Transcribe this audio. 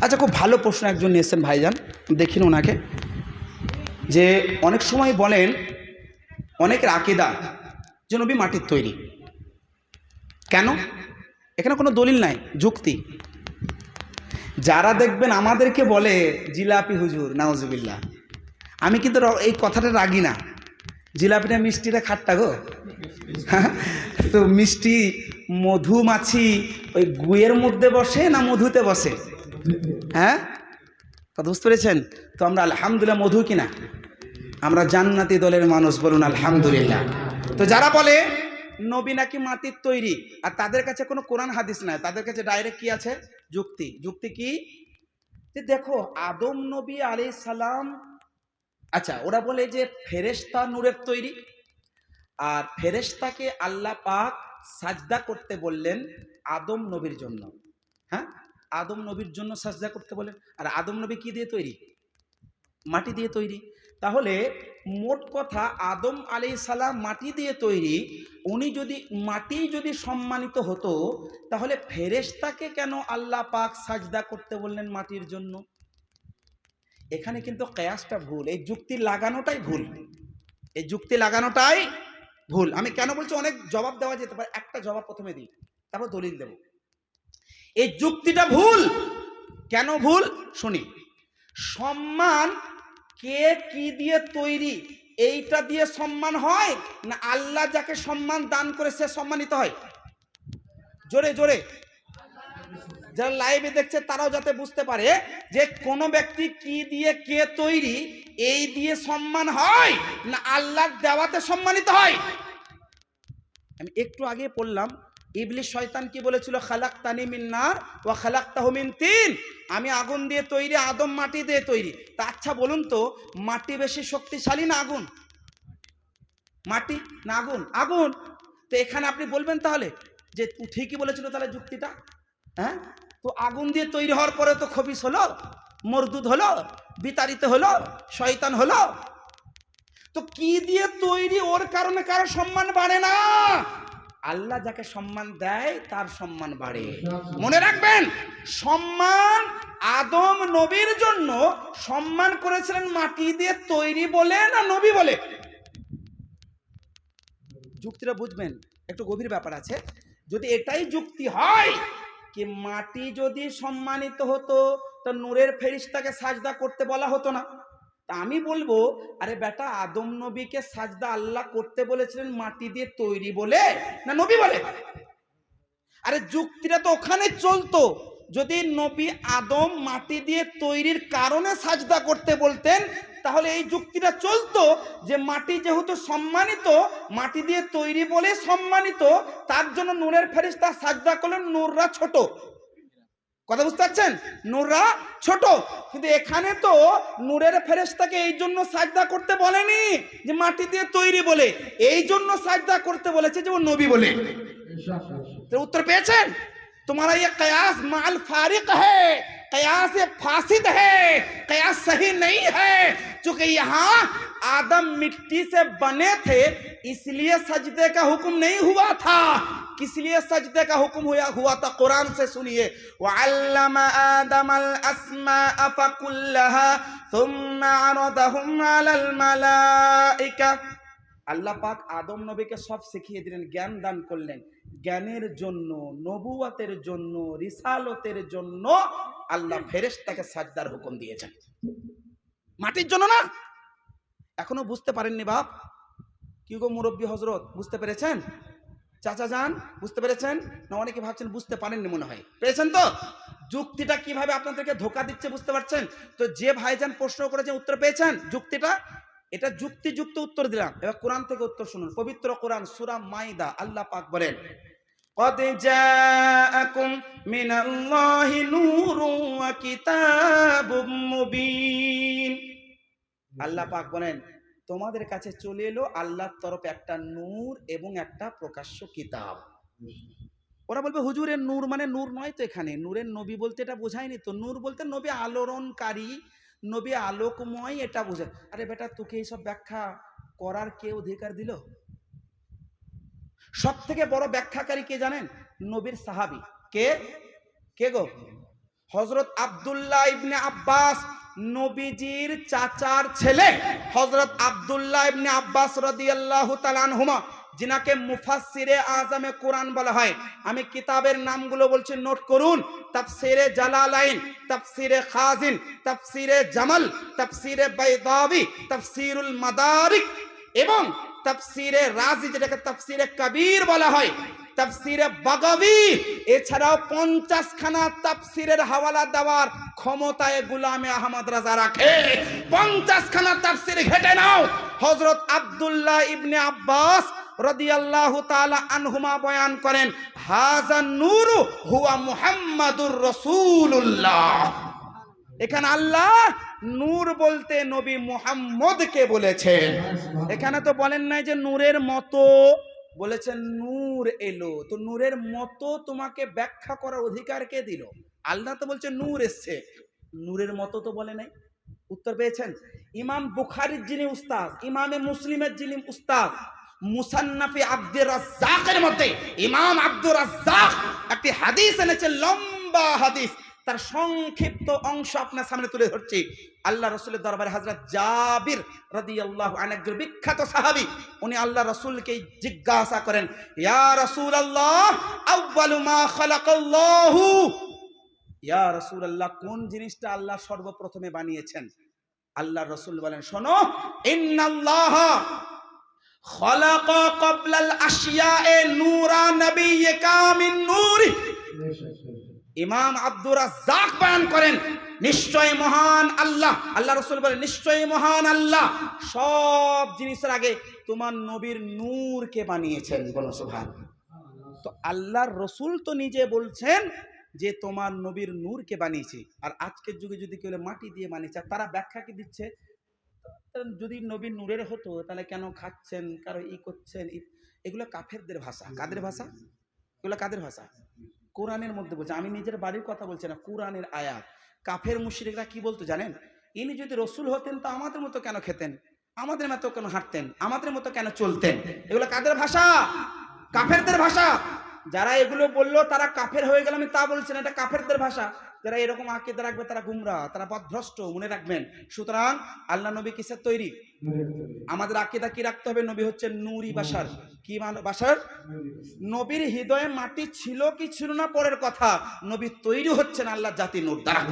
আচ্ছা খুব ভালো প্রশ্ন একজন এসছেন ভাইজান। দেখিন ওনাকে। যে অনেক সময় বলেন অনেকের আকিদা যে নবী মাটির তৈরি। কেন? এখানে কোনো দলিল নাই, যুক্তি। যারা দেখবেন আমাদেরকে বলে, জিলাপি হুজুর নাওজুবিল্লাহ আমি কিন্তু এই কথাটা রাগি না। জিলাপিটা মিষ্টিটা খাট্টা গো। তো মিষ্টি মধুমাছি ওই গুয়ের মধ্যে বসে না মধুতে বসে? হ্যাঁ? কথা বুঝতে পেরেছেন? তো আমরা আলহামদুলিল্লাহ মধু কিনা? আমরা জান্নাতি দলের মানুষ বলুন আলহামদুলিল্লাহ। তো যারা বলে নবী নাকি মাটির তৈরি, আর তাদের কাছে কোনো কোরআন হাদিস নাই, তাদের কাছে ডাইরেক্ট কি আছে? যুক্তি। যুক্তি কি? যে দেখো, আদম নবী আলি সালাম আচ্ছা ওরা বলে যে ফেরেশতা নূরের তৈরি, আর ফেরেশতাকে আল্লাহ পাক সাজদা করতে বললেন আদম নবীর জন্য। হ্যাঁ? আদম নবীর জন্য সাজদা করতে বলেন আর আদম নবী কি দিয়ে তৈরি? মাটি দিয়ে তৈরি। তাহলে মোট কথা আদম আলি সালাম মাটি দিয়ে তৈরি। উনি যদি মাটি যদি সম্মানিত হতো, তাহলে ফেরেশতাকে কেন আল্লাহ পাক সাজদা করতে বললেন মাটির জন্য? এখানে কিন্তু কেয়াসটা ভুল। এই যুক্তি লাগানোটাই ভুল। এই যুক্তি লাগানোটাই ভুল। আমি কেন বলছি? অনেক জবাব দেওয়া যেতে পারে। একটা জবাব প্রথমে দিই, তারপর দলিল দেব। এই যুক্তিটা ভুল। কেন ভুল? শুনি। সম্মান কে কি দিয়ে তৈরি? এইটা দিয়ে সম্মান হয় না আল্লাহ যাকে সম্মান দান করে সে সম্মানিত হয়? জোরে জোরে। যারা লাইভে দেখছে, তারাও যাতে বুঝতে পারে যে কোনো ব্যক্তি কি দিয়ে কে তৈরি, এই দিয়ে সম্মান হয় না আল্লাহর দেওয়াতে সম্মানিত হয়? আমি একটু আগে পড়লাম ইবলিশ শয়তান কি বলেছিল? খালাক তানি মিন্নার ও খালাক তাহমিন তিন আমি আগুন দিয়ে তৈরি, আদম মাটি দিয়ে তৈরি। তা আচ্ছা বলুন তো, মাটি বেশি শক্তিশালী না আগুন? মাটি না আগুন? আগুন! তো এখানে আপনি বলবেন তাহলে যে ঠিকই বলেছিল তাহলে যুক্তিটা? হ্যাঁ? তো আগুন দিয়ে তৈরি হওয়ার পরে তো খবিস হলো, মরদুদ হলো, বিতাড়িত হলো, শয়তান হলো। তো কি দিয়ে তৈরি? ওর কারণে কারও সম্মান বাড়ে না। আল্লাহ যাকে সম্মান দেয় তার সম্মান বাড়ে। মনে রাখবেন সম্মান আদম নবীর জন্য সম্মান করেছিলেন মাটি দিয়ে তৈরি বলে না নবী বলে? যুক্তিটা বুঝবেন একটু গভীর ব্যাপার আছে। যদি এটাই যুক্তি হয় কি মাটি যদি সম্মানিত হতো তো নূরের ফেরিস্তাকে সাজদা করতে বলা হতো না? তা আমি বলব, আরে বেটা, আদম নবীকে সাজদা আল্লাহ করতে বলেছিলেন মাটি দিয়ে তৈরি বলে, না নবী বলে? আরে যুক্তিটা তো ওখানে চলতো। যদি নবী আদম মাটি দিয়ে তৈরির কারণে সাজদা করতে বলতেন, তাহলে এই যুক্তিটা চলতো যে মাটি যেহেতু সম্মানিত, মাটি দিয়ে তৈরি বলে সম্মানিত, তার জন্য নূরের ফেরিস্তা সাজদা করলেন, নূররা ছোট। কথা বুঝতে পারছেন নূররা ছোট কিন্তু এখানে তো নূরের ফেরেশতাকে এই জন্য সাজদা করতে বলেনি যে মাটি দিয়ে তৈরি বলে এই জন্য সাজদা করতে বলেছে যে ও নবী বলে तो उत्तर पेचन तुम्हारा ये कयास माल फारिक है कयास ये फासिद है कयास सही नहीं है चूंकि यहाँ आदम मिट्टी से बने थे इसलिए सजदे का हुक्म नहीं हुआ था किस लिए सजदे का हुक्म हुआ हुआ था कुरान से सुनिए वअल्लम आदम अल अस्माअ फकुल्लहा ثم عرضهم على الملائكة আল্লাহ পাক আদম নবীকে সব শিখিয়ে দিলেন জ্ঞান দান করলেন জ্ঞানের জন্য নবুয়াতের জন্য রিসালতের জন্য আল্লাহ ফেরেশতাকে সাজদার হুকুম দিয়েছেন মাটির জন্য না এখনো বুঝতে পারেননি বাপ কি গো মুরব্বী হজরত বুঝতে পেরেছেন চাচা যান বুঝতে পেরেছেন না অনেকে ভাবছেন বুঝতে পারেননি মনে হয় পেরেছেন তো যুক্তিটা কিভাবে আপনাদেরকে ধোকা দিচ্ছে বুঝতে পারছেন তো যে ভাইজান প্রশ্ন করেছেন উত্তর পেয়েছেন যুক্তিটা এটা যুক্তিযুক্ত উত্তর দিলাম এবার কোরআন থেকে উত্তর শুনুন পবিত্র কোরআন সূরা মাইদা আল্লাহ পাক বলেন قد جاءكم من الله نور وكتاب مبين আল্লাহ পাক বলেন তোমাদের কাছে চলে এলো আল্লাহর তরফ একটা নূর এবং একটা প্রকাশ্য কিতাব। ওরা বলবে, হুজুরের নূর মানে নূর নয় তো এখানে। নূরের নবী বলতে এটা বোঝায়নি তো। নূর বলতে নবী আলোড়নকারী, নবী আলোকময় এটা বোঝায় আরে বেটা, তোকে এইসব ব্যাখ্যা করার কে অধিকার দিল? সব থেকে বড় ব্যাখ্যাকারী কে জানেন? নবীর সাহাবি। কে? কে গো? হজরত আব্দুল্লাহ ইবনে আব্বাস নবীজির চাচার ছেলে হজরত আব্দুল্লাহ ইবনে আব্বাস রাদিয়াল্লাহু তাআলা আনহুমা, যিনাকে মুফাসসিরে আজমে কোরআন বলা হয়। আমি কিতাবের নামগুলো বলছি, নোট করুন। তাফসিরে জালালাইন, তাফসিরে খাজিন, তাফসিরে জামাল, তাফসিরে বাইদাবি, তাফসিরুল মাদারিক এবং তাফসিরে রাজি, যেটাকে তাফসিরে কবির বলা হয়। তাফসিরে বাগাবি। এছাড়াও পঞ্চাশ খানা তাফসিরের হাওয়ালা দেওয়ার ক্ষমতায় গুলামে আহমদ রাজা রাখে। পঞ্চাশ খানা তাফসির ঘেটে নাও। হজরত আব্দুল্লাহ ইবনে আব্বাস আনহুমা বয়ান করেন, হুয়া এখানে আল্লাহ নূর বলতে নবী বলেছেন। এখানে তো বলেন নাই যে নূরের মতো বলেছেন, নূর এলো। তো নূরের মতো তোমাকে ব্যাখ্যা করার অধিকার কে দিল? আল্লাহ তো বলছে, নূর এসছে। নূরের মতো তো বলে নাই। উত্তর পেয়েছেন? ইমাম বুখারির যিনি উস্তাদ, ইমামে মুসলিমের যিনি উস্তাদ, মুসান্নাফি আব্দুর রাজ্জাকের মধ্যে ইমাম আব্দুর রাজ্জাক একটি হাদিস এনেছে, লম্বা হাদিস। তার সংক্ষিপ্ত অংশ আপনার সামনে তুলে ধরছি। আল্লাহ রসুলের দরবারে হাজরত জাবির রাদি আল্লাহ একজন বিখ্যাত সাহাবি। উনি আল্লাহ রসুলকে জিজ্ঞাসা করেন, ইয়া রসুল আল্লাহ ইয়া রসুল আল্লাহ কোন জিনিসটা আল্লাহ সর্বপ্রথমে বানিয়েছেন? আল্লাহ রসুল বলেন, শোনো, ইন্নাল্লাহ খালাকা ক্বাবলাল আশিয়ায়ে নূরা নাবিয়্যিকা মিন নূরি। ইমাম আব্দুর রাজ্জাক বয়ান করেন নিশ্চয় মহান আল্লাহ। আল্লাহ রসুল বলেন, নিশ্চয়ই মহান আল্লাহ। সব জিনিসের আগে তোমার নবীর নূরকে বানিয়েছেন বলো সুভান তো আল্লাহর রসুল তো নিজে বলছেন যে তোমার নবীর নূরকে বানিয়েছি। আর আজকের যুগে যদি কেউ মাটি দিয়ে বানিয়েছে, তারা ব্যাখ্যা কি দিচ্ছে? যদি নবীর নূরের হতো, তাহলে কেন খাচ্ছেন, কারও ই করছেন এগুলো কাফেরদের ভাষা। কাদের ভাষা? এগুলো কাদের ভাষা? কোরআনের মধ্যে বলছে, আমি নিজের বাড়ির কথা বলছি না, কোরআনের আয়াত। কাফের মুশরিকরা কি বলতো জানেন? ইনি যদি রসুল হতেন, তো আমাদের মতো কেন খেতেন? আমাদের মতো কেন হাঁটতেন? আমাদের মতো কেন চলতেন? এগুলো কাদের ভাষা? কাফেরদের ভাষা। যারা এগুলো বলল, তারা কাফের হয়ে গেল, আমি তা বলছি না, এটা কাফেরদের ভাষা। যারা এরকম আকিদা রাখবে তারা গুমরা তারা পথভ্রষ্ট মনে রাখবেন। সুতরাং আল্লাহ নবী কিসের তৈরি? আমাদের আকিদা কি রাখতে হবে? নবী হচ্ছে নুরি বাসার। কি মান বাসার? নবীর হৃদয়ে মাটি ছিল কি ছিল না পরের কথা। নবী তৈরি হচ্ছেন আল্লাহ জাতি নূর দ্বারা।